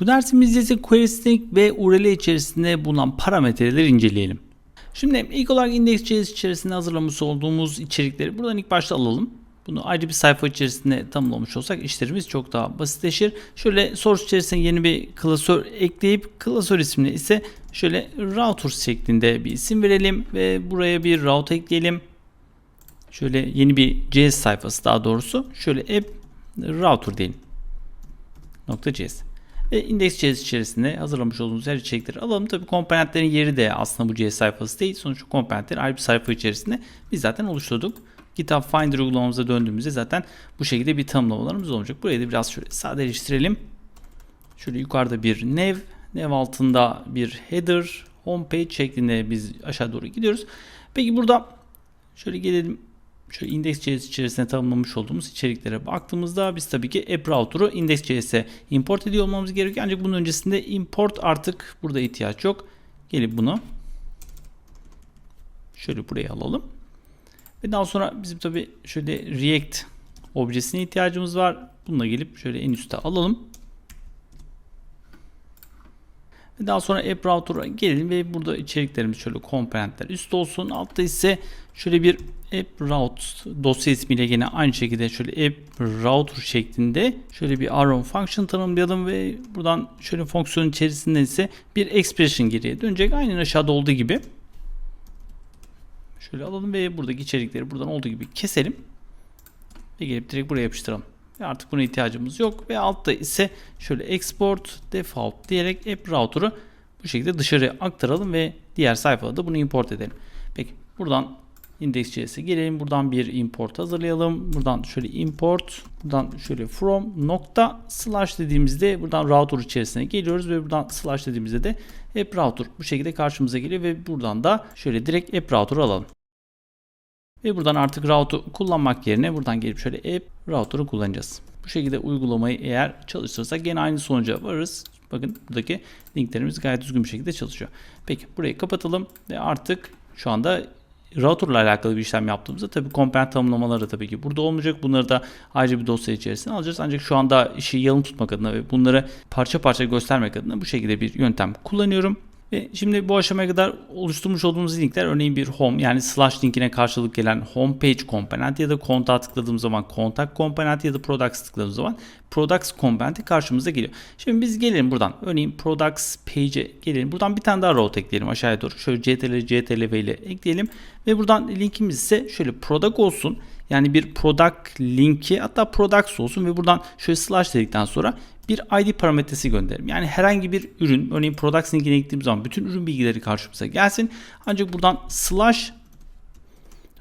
Bu dersimizde ise QuerySync ve URL içerisinde bulunan parametreleri inceleyelim. Şimdi ilk olarak Index.js içerisinde hazırlamış olduğumuz içerikleri buradan ilk başta alalım. Bunu ayrı bir sayfa içerisinde tanımlamış olsak işlerimiz çok daha basitleşir. Şöyle source içerisine yeni bir klasör ekleyip klasör ismini ise şöyle router şeklinde bir isim verelim ve buraya bir route ekleyelim. Şöyle yeni bir JS sayfası daha doğrusu. Şöyle app router diyelim. .js. Ve Index.js içerisinde hazırlamış olduğumuz her içerikleri alalım. Tabii komponentlerin yeri de aslında bu JS sayfası değil. Sonuçta komponentleri ayrı bir sayfa içerisinde biz zaten oluşturduk. GitHub Finder uygulamamıza döndüğümüzde zaten bu şekilde bir tanımlamalarımız olacak. Burayı da biraz şöyle sadeleştirelim. Şöyle yukarıda bir nav, nav altında bir header, homepage şeklinde biz aşağı doğru gidiyoruz. Peki burada şöyle gelelim şöyle Index.js içerisinde tanımlamış olduğumuz içeriklere baktığımızda biz tabii ki app router'ı Index.js'e import ediyor olmamız gerekiyor. Ancak bunun öncesinde import artık burada ihtiyaç yok. Gelip bunu şöyle buraya alalım. Ve daha sonra bizim tabii şöyle React objesine ihtiyacımız var. Bununla gelip şöyle en üste alalım. Ve daha sonra app router'a gelelim ve burada içeriklerimiz şöyle komponentler üst olsun. Altta ise şöyle bir app route dosya ismiyle yine aynı şekilde şöyle app router şeklinde şöyle bir arrow function tanımlayalım ve buradan şöyle fonksiyon içerisinde ise bir expression geriye dönecek. Aynen aşağıda olduğu gibi. Şöyle alalım ve buradaki içerikleri buradan olduğu gibi keselim. Ve gelip direkt buraya yapıştıralım. Artık buna ihtiyacımız yok. Ve altta ise şöyle export default diyerek app router'ı bu şekilde dışarıya aktaralım ve diğer sayfada da bunu import edelim. Peki buradan index.js'e gelelim. Buradan bir import hazırlayalım. Buradan şöyle import, buradan şöyle from nokta slash dediğimizde buradan router içerisine geliyoruz ve buradan slash dediğimizde de app router bu şekilde karşımıza geliyor ve buradan da şöyle direkt app router alalım. Ve buradan artık router'ı kullanmak yerine buradan gelip şöyle app router'ı kullanacağız. Bu şekilde uygulamayı eğer çalıştırırsak gene aynı sonuca varırız. Bakın buradaki linklerimiz gayet düzgün bir şekilde çalışıyor. Peki burayı kapatalım ve artık şu anda router ile alakalı bir işlem yaptığımızda tabii komponent tanımlamaları tabii ki burada olmayacak. Bunları da ayrıca bir dosya içerisine alacağız. Ancak şu anda işi yalın tutmak adına ve bunları parça parça göstermek adına bu şekilde bir yöntem kullanıyorum. Ve şimdi bu aşamaya kadar oluşturmuş olduğumuz linkler örneğin bir home yani slash linkine karşılık gelen homepage komponenti ya da kontağa tıkladığımız zaman kontak komponenti ya da products tıkladığımız zaman products komponenti karşımıza geliyor. Şimdi biz gelelim buradan. Örneğin products page'e gelelim. Buradan bir tane daha route ekleyelim aşağıya doğru. Şöyle ctl ctlv ile ekleyelim. Ve buradan linkimiz ise şöyle product olsun. Yani bir product linki hatta products olsun ve buradan şöyle slash dedikten sonra bir ID parametresi gönderelim. Yani herhangi bir ürün, örneğin products linkine gittiğim zaman bütün ürün bilgileri karşımıza gelsin. Ancak buradan slash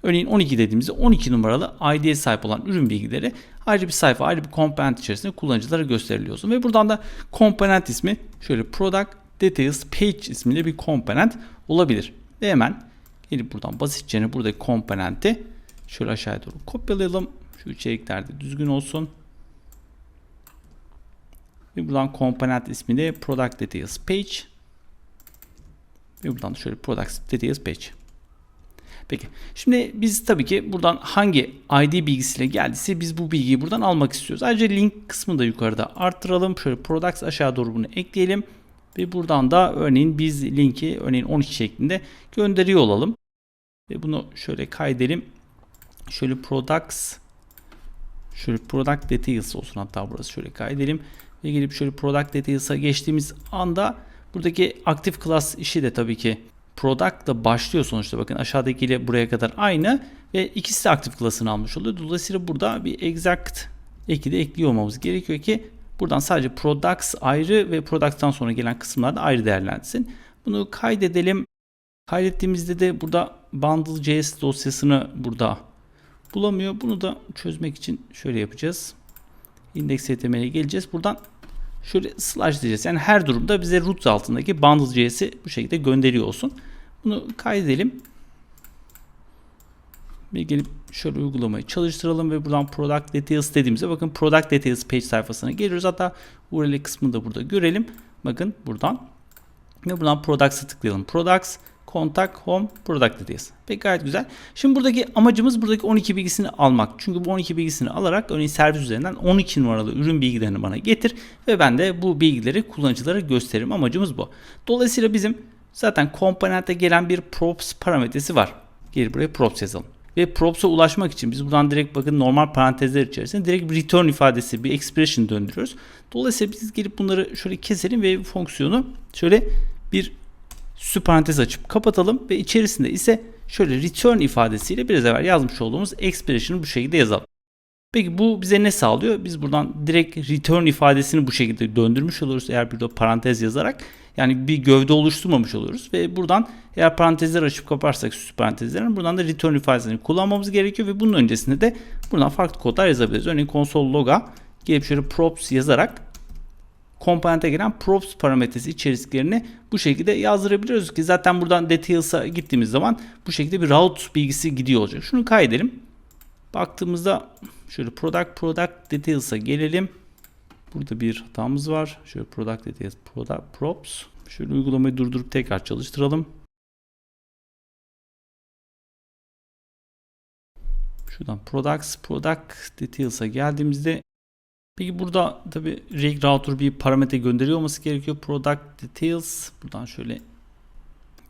örneğin 12 dediğimizde 12 numaralı ID'ye sahip olan ürün bilgileri ayrı bir sayfa, ayrı bir komponent içerisinde kullanıcılara gösteriliyor. Ve buradan da komponent ismi şöyle product details page isminde bir komponent olabilir. Ve hemen gelip buradan basitçe buradaki komponenti şöyle aşağıya doğru kopyalayalım. Şu içeriklerde düzgün olsun. Ve buradan komponent ismi de product details page. Ve buradan da şöyle product details page. Peki. Şimdi biz tabii ki buradan hangi ID bilgisiyle geldiyse biz bu bilgiyi buradan almak istiyoruz. Ayrıca link kısmını da yukarıda arttıralım. Şöyle products aşağı doğru bunu ekleyelim. Ve buradan da örneğin biz linki örneğin 12 şeklinde gönderiyor olalım. Ve bunu şöyle kaydedelim. Şöyle products şöyle product details olsun hatta burası şöyle kaydedelim ve gelip şöyle product details'a geçtiğimiz anda buradaki aktif class işi de tabii ki product da başlıyor sonuçta. Bakın aşağıdaki ile buraya kadar aynı ve ikisi de aktif class'ını almış oluyor. Dolayısıyla burada bir exact eki de ekliyor olmamız gerekiyor ki buradan sadece products ayrı ve products'tan sonra gelen kısımlar da ayrı değerlensin. Bunu kaydedelim. Kaydettiğimizde de burada bundle.js dosyasını burada bulamıyor. Bunu da çözmek için şöyle yapacağız. Index.html'e geleceğiz. Buradan şöyle slash diyeceğiz. Yani her durumda bize root altındaki bundle.js'i bu şekilde gönderiyor olsun. Bunu kaydedelim. Ve gelip şöyle uygulamayı çalıştıralım ve buradan product details dediğimizde bakın product details page sayfasına geliyoruz. Hatta URL kısmını da burada görelim. Bakın buradan ve buradan products'a tıklayalım. Products Contact Home Product diyeceğiz. Peki gayet güzel. Şimdi buradaki amacımız buradaki 12 bilgisini almak. Çünkü bu 12 bilgisini alarak örneğin servis üzerinden 12 numaralı ürün bilgilerini bana getir ve ben de bu bilgileri kullanıcılara gösteririm. Amacımız bu. Dolayısıyla bizim zaten komponente gelen bir props parametresi var. Geri buraya props yazalım. Ve props'a ulaşmak için biz buradan direkt bakın normal parantezler içerisinde direkt bir return ifadesi, bir expression döndürüyoruz. Dolayısıyla biz gelip bunları şöyle keselim ve fonksiyonu şöyle bir süparantez açıp kapatalım ve içerisinde ise şöyle return ifadesiyle biraz evvel yazmış olduğumuz expression'ı bu şekilde yazalım. Peki bu bize ne sağlıyor? Biz buradan direkt return ifadesini bu şekilde döndürmüş oluruz eğer burada parantez yazarak. Yani bir gövde oluşturmamış oluruz ve buradan eğer parantezler açıp kaparsak süs parantezlerin buradan da return ifadesini kullanmamız gerekiyor ve bunun öncesinde de buradan farklı kodlar yazabiliriz. Örneğin console log'a gelip şöyle props yazarak komponente gelen props parametresi içeriklerini bu şekilde yazdırabiliyoruz ki zaten buradan details'a gittiğimiz zaman bu şekilde bir route bilgisi gidiyor olacak. Şunu kaydedelim. Baktığımızda şöyle product product details'a gelelim. Burada bir hatamız var. Şöyle product details product props. Şöyle uygulamayı durdurup tekrar çalıştıralım. Şuradan products product details'a geldiğimizde Peki burada tabi Rig Router bir parametre gönderiyor olması gerekiyor. Product Details. Buradan şöyle.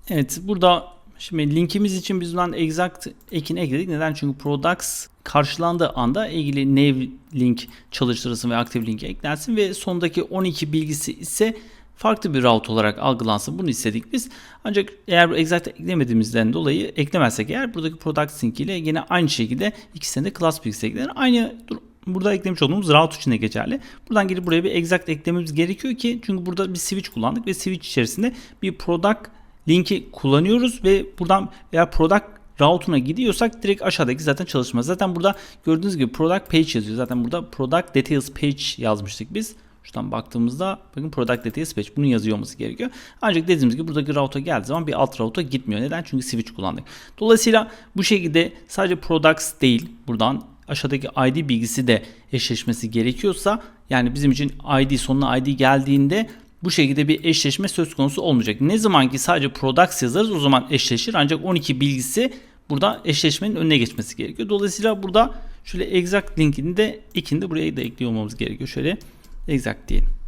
Evet burada şimdi linkimiz için biz buradan exact ekini ekledik. Neden? Çünkü products karşılandığı anda ilgili nav link çalıştırılsın ve aktif link eklensin ve sondaki 12 bilgisi ise farklı bir route olarak algılansın. Bunu istedik biz. Ancak eğer exact eklemediğimizden dolayı eklemezsek eğer buradaki product sync ile yine aynı şekilde ikisinde de class bilgisi eklenir. Aynı burada eklemiş olduğumuz route için de geçerli. Buradan gelip buraya bir exact eklememiz gerekiyor ki çünkü burada bir switch kullandık ve switch içerisinde bir product linki kullanıyoruz ve buradan veya product route'una gidiyorsak direkt aşağıdaki zaten çalışmaz. Zaten burada gördüğünüz gibi product page yazıyor. Zaten burada product details page yazmıştık biz. Şuradan baktığımızda bakın product details page bunun yazıyor olması gerekiyor. Ancak dediğimiz gibi buradaki route'a geldiği zaman bir alt route'a gitmiyor. Neden? Çünkü switch kullandık. Dolayısıyla bu şekilde sadece products değil buradan aşağıdaki ID bilgisi de eşleşmesi gerekiyorsa yani bizim için ID sonuna ID geldiğinde bu şekilde bir eşleşme söz konusu olmayacak. Ne zaman ki sadece products yazarız o zaman eşleşir ancak 12 bilgisi burada eşleşmenin önüne geçmesi gerekiyor. Dolayısıyla burada şöyle exact linkini de ikini de buraya da ekliyor olmamız gerekiyor. Şöyle exact diyelim.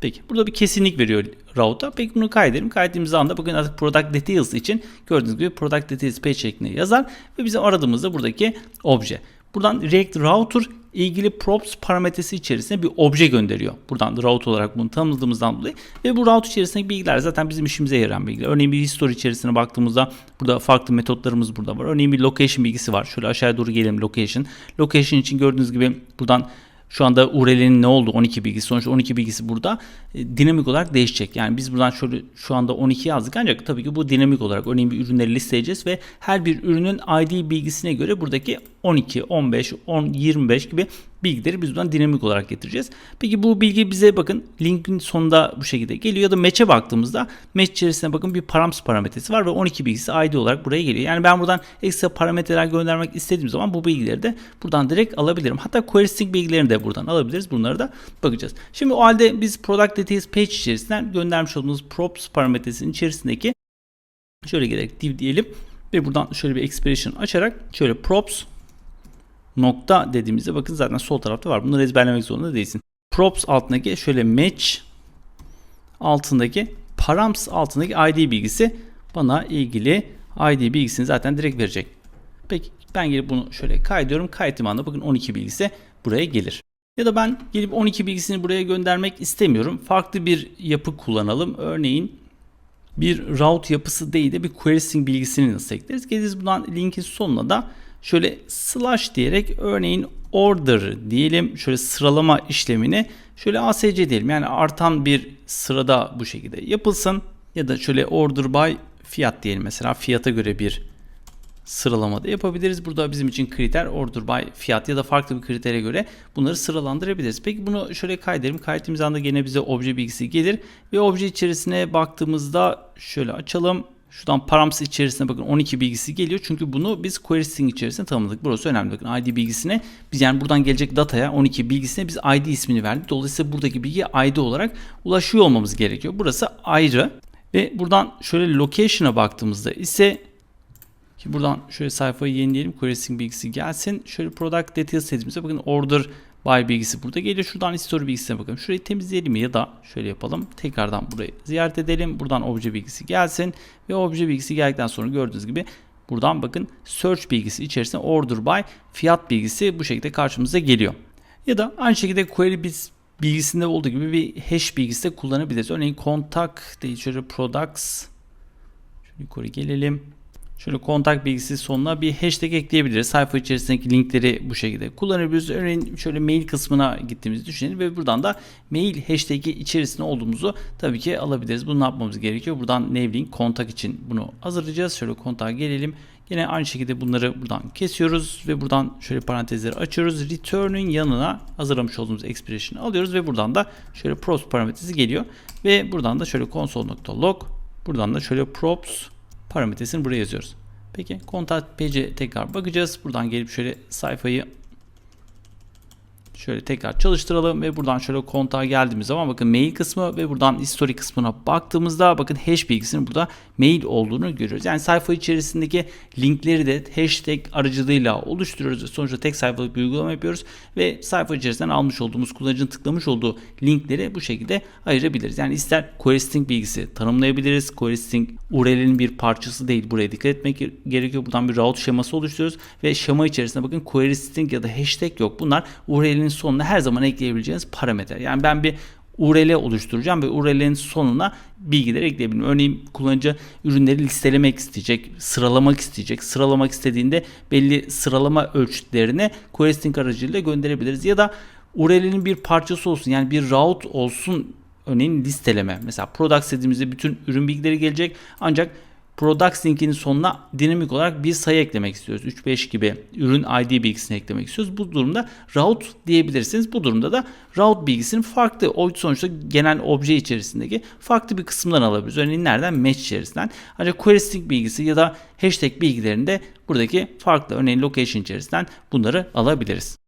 Peki burada bir kesinlik veriyor route'a. Peki bunu kaydedelim. Kaydettiğimiz anda bugün artık product details için gördüğünüz gibi product details page şeklinde yazar ve bizim aradığımızda buradaki obje. Buradan React Router ilgili props parametresi içerisinde bir obje gönderiyor. Buradan route olarak bunu tanımladığımızdan dolayı ve bu route içerisindeki bilgiler zaten bizim işimize yarayan bilgiler. Örneğin bir history içerisine baktığımızda burada farklı metotlarımız burada var. Örneğin bir location bilgisi var. Şöyle aşağıya doğru gelelim location. Location için gördüğünüz gibi buradan şu anda URL'nin ne oldu 12 bilgisi. Sonuçta 12 bilgisi burada e, dinamik olarak değişecek. Yani biz buradan şöyle şu anda 12 yazdık ancak tabii ki bu dinamik olarak bir ürünleri listeleyeceğiz ve her bir ürünün ID bilgisine göre buradaki 12, 15, 10, 25 gibi bilgileri biz buradan dinamik olarak getireceğiz. Peki bu bilgi bize bakın linkin sonunda bu şekilde geliyor ya da match'e baktığımızda match içerisinde bakın bir params parametresi var ve 12 bilgisi ID olarak buraya geliyor. Yani ben buradan ekstra parametreler göndermek istediğim zaman bu bilgileri de buradan direkt alabilirim. Hatta query string bilgilerini de buradan alabiliriz. Bunları da bakacağız. Şimdi o halde biz product details page içerisinden göndermiş olduğumuz props parametresinin içerisindeki şöyle gerek div diyelim ve buradan şöyle bir expression açarak şöyle props nokta dediğimizde bakın zaten sol tarafta var. Bunları ezberlemek zorunda değilsin. Props altındaki şöyle match altındaki params altındaki ID bilgisi bana ilgili ID bilgisini zaten direkt verecek. Peki ben gelip bunu şöyle kaydediyorum. Kaydettiğim anda bakın 12 bilgisi buraya gelir. Ya da ben gelip 12 bilgisini buraya göndermek istemiyorum. Farklı bir yapı kullanalım. Örneğin bir route yapısı değil de bir query string bilgisini nasıl ekleriz? Geliriz buradan linkin sonuna da şöyle slash diyerek örneğin order diyelim şöyle sıralama işlemini şöyle ASC diyelim yani artan bir sırada bu şekilde yapılsın ya da şöyle order by fiyat diyelim mesela fiyata göre bir sıralamada yapabiliriz. Burada bizim için kriter order by fiyat ya da farklı bir kritere göre bunları sıralandırabiliriz. Peki bunu şöyle kaydedelim. Kaydettiğimiz anda gene bize obje bilgisi gelir ve obje içerisine baktığımızda şöyle açalım. Şuradan params içerisine bakın 12 bilgisi geliyor. Çünkü bunu biz query string içerisinde tanımladık. Burası önemli. Bakın ID bilgisine biz yani buradan gelecek dataya 12 bilgisine biz ID ismini verdik. Dolayısıyla buradaki bilgi ID olarak ulaşıyor olmamız gerekiyor. Burası ayrı. Ve buradan şöyle location'a baktığımızda ise ki buradan şöyle sayfayı yenileyelim. Querying bilgisi gelsin. Şöyle product details setimize bakın order by bilgisi burada geliyor. Şuradan history bilgisine bakalım. Şurayı temizleyelim ya da şöyle yapalım. Tekrardan burayı ziyaret edelim. Buradan obje bilgisi gelsin. Ve obje bilgisi geldikten sonra gördüğünüz gibi buradan bakın search bilgisi içerisinde order by fiyat bilgisi bu şekilde karşımıza geliyor. Ya da aynı şekilde query biz bilgisinde olduğu gibi bir hash bilgisi de kullanabiliriz. Örneğin kontak değil şöyle products şöyle yukarı gelelim. Şöyle kontak bilgisi sonuna bir hashtag ekleyebiliriz. Sayfa içerisindeki linkleri bu şekilde kullanabiliriz. Örneğin şöyle mail kısmına gittiğimizi düşünelim ve buradan da mail hashtag'i içerisinde olduğumuzu tabii ki alabiliriz. Bunu ne yapmamız gerekiyor? Buradan navlink kontak için bunu hazırlayacağız. Şöyle kontağa gelelim. Yine aynı şekilde bunları buradan kesiyoruz ve buradan şöyle parantezleri açıyoruz. Return'ün yanına hazırlamış olduğumuz expression'ı alıyoruz ve buradan da şöyle props parametresi geliyor. Ve buradan da şöyle console.log buradan da şöyle props parametresini buraya yazıyoruz. Peki contact page'e tekrar bakacağız. Buradan gelip şöyle sayfayı şöyle tekrar çalıştıralım ve buradan şöyle kontağa geldiğimiz zaman bakın mail kısmı ve buradan history kısmına baktığımızda bakın hash bilgisinin burada mail olduğunu görüyoruz. Yani sayfa içerisindeki linkleri de hashtag aracılığıyla oluşturuyoruz ve sonuçta tek sayfalık bir uygulama yapıyoruz ve sayfa içerisinden almış olduğumuz kullanıcının tıklamış olduğu linkleri bu şekilde ayırabiliriz. Yani ister string bilgisi tanımlayabiliriz. String URL'in bir parçası değil. Buraya dikkat etmek gerekiyor. Buradan bir route şeması oluşturuyoruz ve şema içerisinde bakın string ya da hashtag yok. Bunlar URL'in sonuna her zaman ekleyebileceğiniz parametre. Yani ben bir URL oluşturacağım ve URL'in sonuna bilgileri ekleyebilirim. Örneğin kullanıcı ürünleri listelemek isteyecek, sıralamak isteyecek. Sıralamak istediğinde belli sıralama ölçütlerini questing aracılığıyla gönderebiliriz. Ya da URL'nin bir parçası olsun yani bir route olsun örneğin listeleme. Mesela product dediğimizde bütün ürün bilgileri gelecek ancak Products linkinin sonuna dinamik olarak bir sayı eklemek istiyoruz. 3-5 gibi ürün ID bilgisini eklemek istiyoruz. Bu durumda route diyebilirsiniz. Bu durumda da route bilgisini farklı o sonuçta genel obje içerisindeki farklı bir kısımdan alabiliriz. Örneğin nereden? Match içerisinden. Ancak query string bilgisi ya da hashtag bilgilerinde buradaki farklı örneğin location içerisinden bunları alabiliriz.